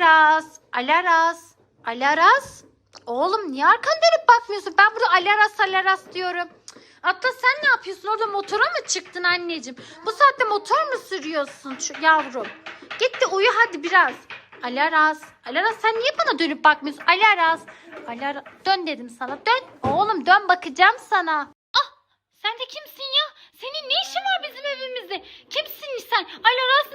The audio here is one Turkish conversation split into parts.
Alaras, Alaras, Alaras. Oğlum niye arkanı dönüp bakmıyorsun? Ben burada Alaras, Alaras diyorum. Atlas sen ne yapıyorsun? Orada motora mı çıktın anneciğim? Bu saatte motor mu sürüyorsun yavrum? Git de uyu hadi biraz. Alaras, Alaras sen niye bana dönüp bakmıyorsun? Alaras, Alaras. Dön dedim sana. Dön. Oğlum dön bakacağım sana. Ah sen de kimsin ya? Senin ne işin var bizim evimizde? Kimsin sen? Alaras?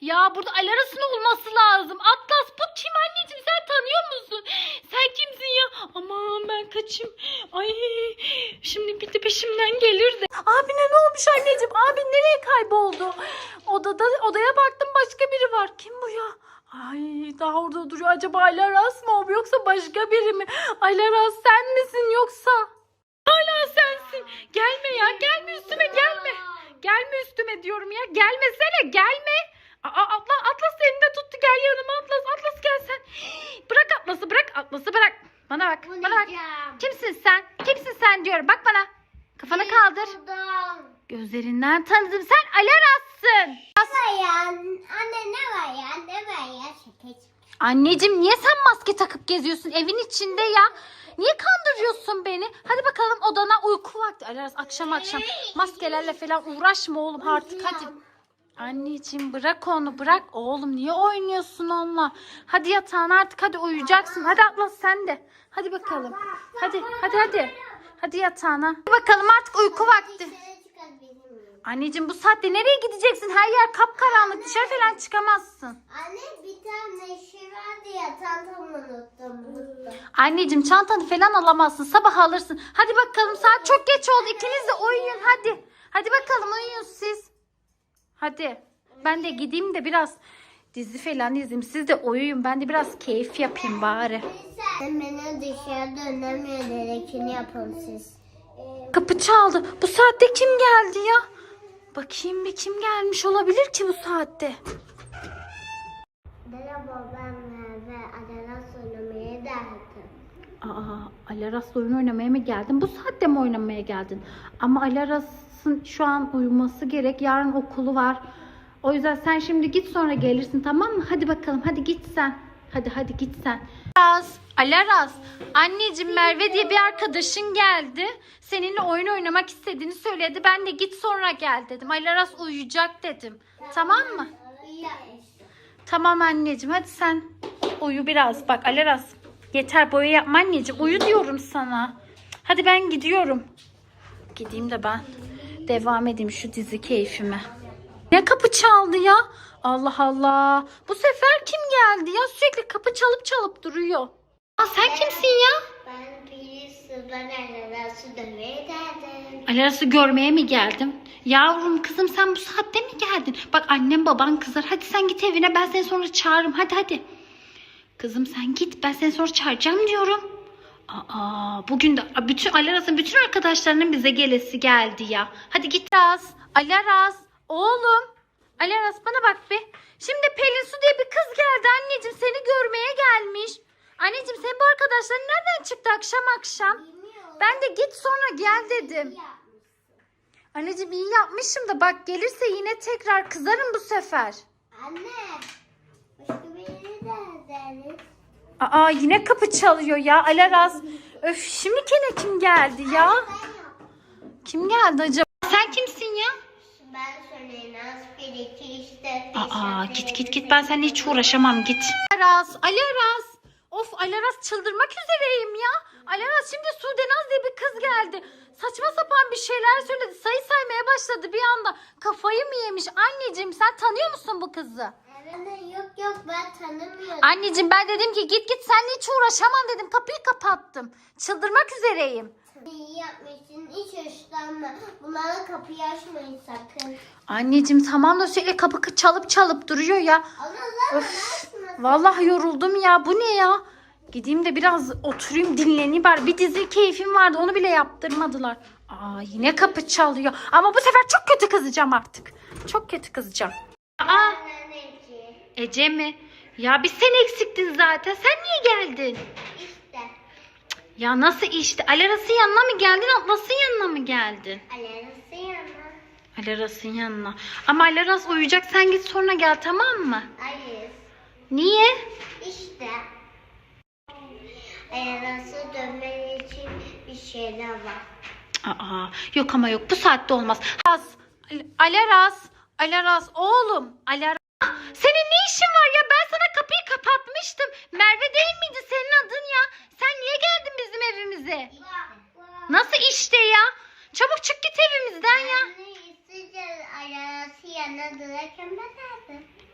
Ya burada Alaras'ın olması lazım. Atlas bu kim anneciğim sen tanıyor musun? Sen kimsin ya? Aman ben kaçayım. Ay şimdi bir de peşimden gelir de. Abine ne olmuş anneciğim? Abin nereye kayboldu? Odada odaya baktım başka biri var. Kim bu ya? Ay daha orada duruyor. Acaba Alaras mı o yoksa başka biri mi? Alaras sen misin yoksa? Hala sensin. Gelme ya gelme üstüme gelme. Gelme üstüme diyorum ya. Gelmesene gelme. Aa, Atlas, Atlas elinde tuttu gel yanıma Atlas. Atlas gel sen. Bırak Atlas'ı bırak Atlas'ı bırak. Bana bak bana bak. Kimsin sen? Kimsin sen diyorum. Bak bana. Kafanı kaldır. Gözlerinden tanıdım. Sen Alaras'sın. Anne ne var ya? Ne var ya? Şaka Anneciğim niye sen maske takıp geziyorsun evin içinde ya? Niye kandırıyorsun beni? Hadi bakalım odana uyku vakti. Alaras akşam akşam maskelerle falan uğraşma oğlum artık hadi. Anneciğim bırak onu bırak. Oğlum niye oynuyorsun onunla? Hadi yatağına artık hadi uyuyacaksın. Hadi Atlas sen de. Hadi bakalım. Hadi hadi hadi. Hadi yatağına. Hadi bakalım artık uyku vakti. Anneciğim bu saatte nereye gideceksin? Her yer kapkaranlık. Dışarı falan çıkamazsın. Anne bir tane şey vardı ya tantamı unuttum. unuttum. Anneciğim çantanı falan alamazsın. Sabah alırsın. Hadi bakalım saat çok geç oldu. İkiniz de uyuyun hadi. Hadi bakalım uyuyun siz. Hadi. Ben de gideyim de biraz dizi falan izleyeyim. Siz de uyuyun. Ben de biraz keyif yapayım bari. Sen beni dışarıda önemli gerekeni yapın siz. Kapı çaldı. Bu saatte kim geldi ya? Bakayım bir kim gelmiş olabilir ki bu saatte? Merhaba ben Merve. Adalet oynamaya geldim. Aa, Alaras'la oyun oynamaya mı geldin? Bu saatte mi oynamaya geldin? Ama Alaras'ın şu an uyuması gerek. Yarın okulu var. O yüzden sen şimdi git sonra gelirsin tamam mı? Hadi bakalım hadi git sen. Hadi hadi git sen. Alaras, Alaras. Anneciğim Merve diye bir arkadaşın geldi. Seninle oyun oynamak istediğini söyledi. Ben de git sonra gel dedim. Alaras uyuyacak dedim. Tamam mı? Tamam anneciğim hadi sen uyu biraz. Bak Alaras yeter boya yapma anneciğim. Uyu diyorum sana. Hadi ben gidiyorum. Gideyim de ben devam edeyim şu dizi keyfime. Ne kapı çaldı ya? Allah Allah. Bu sefer kim geldi ya? Sürekli kapı çalıp çalıp duruyor. Aa, sen kimsin ya? Ben birisi ben Adalet'i dövmeye geldim. Alaras'ı görmeye mi geldim? Yavrum kızım sen bu saatte mi geldin? Bak annem baban kızar. Hadi sen git evine ben seni sonra çağırırım. Hadi hadi. Kızım sen git ben seni sonra çağıracağım diyorum. Aa bugün de bütün Alaras'ın bütün arkadaşlarının bize gelesi geldi ya. Hadi git Aras. Alaras. Oğlum. Alaras bana bak bir. Şimdi Pelin Su diye bir kız geldi anneciğim seni görmeye gelmiş. Anneciğim senin bu arkadaşların nereden çıktı akşam akşam? Bilmiyorum. Ben de git sonra gel dedim. Anneciğim iyi yapmışım da bak gelirse yine tekrar kızarım bu sefer. Anne. Aa yine kapı çalıyor ya Alaraz. Öf şimdi gene kim geldi ya? Kim geldi acaba? Sen kimsin ya? Ben söyleyeyim. Az bir iki işte. Aa git git git ben seninle hiç uğraşamam git. Alaraz, Alaraz. Of Alaraz çıldırmak üzereyim ya. Alaraz şimdi Sudenaz diye bir kız geldi. Saçma sapan bir şeyler söyledi. Sayı saymaya başladı bir anda. Kafayı mı yemiş? Anneciğim sen tanıyor musun bu kızı? Yok yok ben tanımıyorum. Anneciğim ben dedim ki git git seninle hiç uğraşamam dedim. Kapıyı kapattım. Çıldırmak üzereyim. İyi yapmışsın. Hiç hoşlanma. Bunlara kapıyı açmayın sakın. Anneciğim tamam da sürekli kapı çalıp çalıp duruyor ya. Allah Allah vallahi yoruldum ya. Bu ne ya? Gideyim de biraz oturayım dinleneyim bari. Bir dizi keyfim vardı onu bile yaptırmadılar. Aa yine kapı çalıyor. Ama bu sefer çok kötü kızacağım artık. Çok kötü kızacağım. Aa. Ece mi? Ya biz sen eksiktin zaten. Sen niye geldin? İşte. Ya nasıl işte? Alaras'ın yanına mı geldin? Atlas'ın yanına mı geldin? Alaras'ın yanına. Alaras'ın yanına. Ama Alaras uyuyacak. Sen git sonra gel tamam mı? Hayır. Niye? İşte. Alaras'ı dönmen için bir şeyler var. Aa, yok ama yok. Bu saatte olmaz. Alaras, Alaras, Alaras oğlum. Alaras. Senin ne işin var ya? Ben sana kapıyı kapatmıştım. Merve değil miydi senin adın ya? Sen niye geldin bizim evimize? Nasıl işte ya? Çabuk çık git evimizden ya.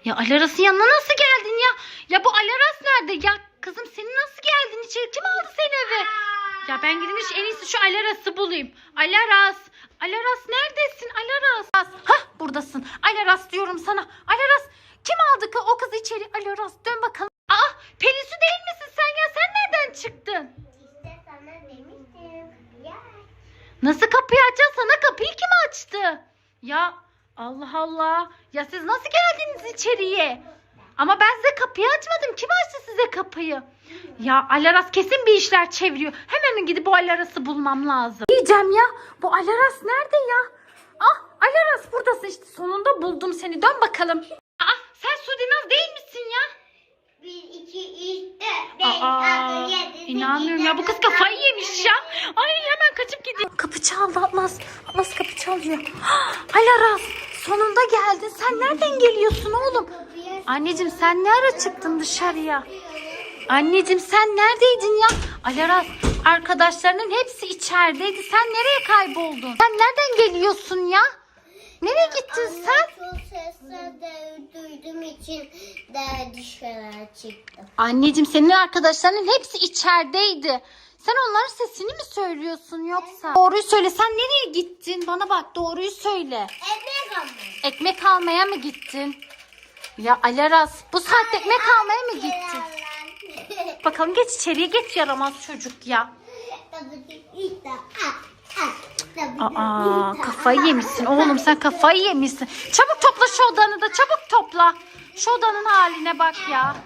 Ya Alaras'ın yanına nasıl geldin ya? Ya bu Alaras nerede ya? Kızım senin nasıl geldin içeri? Kim aldı seni eve? Ya ben gidin en iyisi şu Alaras'ı bulayım. Alaras. Alaras neredesin? Alaras. Hah buradasın. Alaras diyorum sana. Alaras. Kim aldı kı- o kızı içeri? Alaras dön bakalım. Aa Pelinsu değil misin sen ya? Sen nereden çıktın? İşte sana demiştim. Ya. Nasıl kapıyı açacağız? Sana kapıyı kim açtı? Ya Allah Allah. Ya siz nasıl geldiniz içeriye? Ama ben size kapıyı açmadım. Kim açtı size kapıyı? Ya Alaras kesin bir işler çeviriyor. Hemen gidip bu Alaras'ı bulmam lazım. Diyeceğim ya. Bu Alaras nerede ya? Ah Alaras buradasın işte. Sonunda buldum seni. Dön bakalım. Sudinaz değil misin ya? Bir, iki, üç, dört, beş, Aa, altı, yedi, sekiz, inanmıyorum ya bu kız kafayı yemiş ya. Ay hemen kaçıp gidiyor. Kapı çaldı Atlas. Atlas kapı çalıyor. Alaras sonunda geldin. Sen nereden geliyorsun oğlum? Anneciğim sen ne ara çıktın dışarıya? Anneciğim sen neredeydin ya? Alaras arkadaşlarının hepsi içerideydi. Sen nereye kayboldun? Sen nereden geliyorsun ya? Nereye gittin sen? Çok sesler de duyduğum için de dışarı çıktım. Anneciğim senin arkadaşlarının hepsi içerideydi. Sen onların sesini mi söylüyorsun yoksa? Doğruyu söyle. Sen nereye gittin? Bana bak doğruyu söyle. Ekmek aldım. Ekmek almaya mı gittin? Ya Alaras bu saatte ekmek almaya mı gittin? Bakalım geç içeriye geç yaramaz çocuk ya. Aa kafayı yemişsin oğlum sen kafayı yemişsin. Çabuk topla şu odanı da çabuk topla. Şu odanın haline bak ya.